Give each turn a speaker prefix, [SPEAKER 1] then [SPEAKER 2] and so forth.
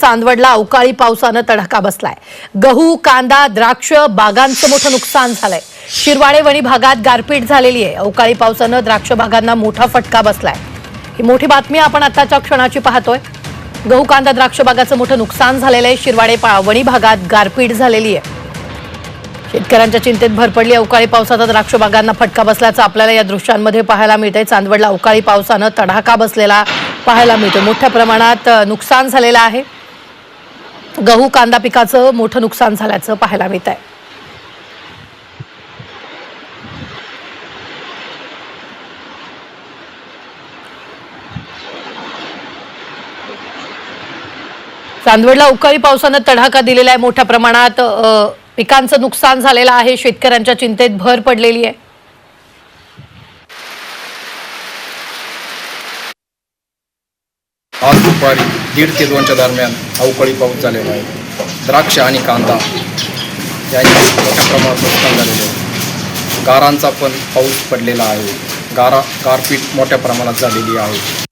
[SPEAKER 1] चांदवडला अवकाळी पावसानं तडाखा बसलाय. गहू कांदा द्राक्ष बागांचं मोठं नुकसान झालंय. शिरवाडे वणी भागात गारपीट झालेली आहे. अवकाळी पावसानं द्राक्ष बागांना मोठा फटका बसलाय. ही मोठी बातमी आपण आताच्या क्षणाची पाहतोय. गहू कांदा द्राक्ष बागाचं मोठं नुकसान झालेलं आहे. शिरवाडे पा- वणी भागात गारपीट झालेली आहे. शेतकऱ्यांच्या चिंतेत भर पडली. अवकाळी पावसाचा द्राक्ष बागांना फटका बसल्याचं आपल्याला या दृश्यांमध्ये पाहायला मिळतंय. चांदवडला अवकाळी पावसानं तडाखा बसलेला पाहायला मिळतो मोठ्या प्रमाणात नुकसान झालेलं आहे. गहू कांदा पिकाचं मोठं नुकसान झाल्याचं पाहायला मिळत आहे चांदवडला अवकाळी पावसानं तडाखा दिलेला आहे. मोठ्या प्रमाणात पिकांचं नुकसान झालेलं आहे. शेतकऱ्यांच्या चिंतेत भर पडलेली आहे.
[SPEAKER 2] आज दुपारी दीड ते दोनच्या दरम्यान अवकाळी पाऊस झालेला आहे. द्राक्ष आणि कांदा यांचे मोठ्या प्रमाणात नुकसान झालेले आहे. गारांचा पण पाऊस पडलेला आहे. गारा गारपीट मोठ्या प्रमाणात झालेली आहे.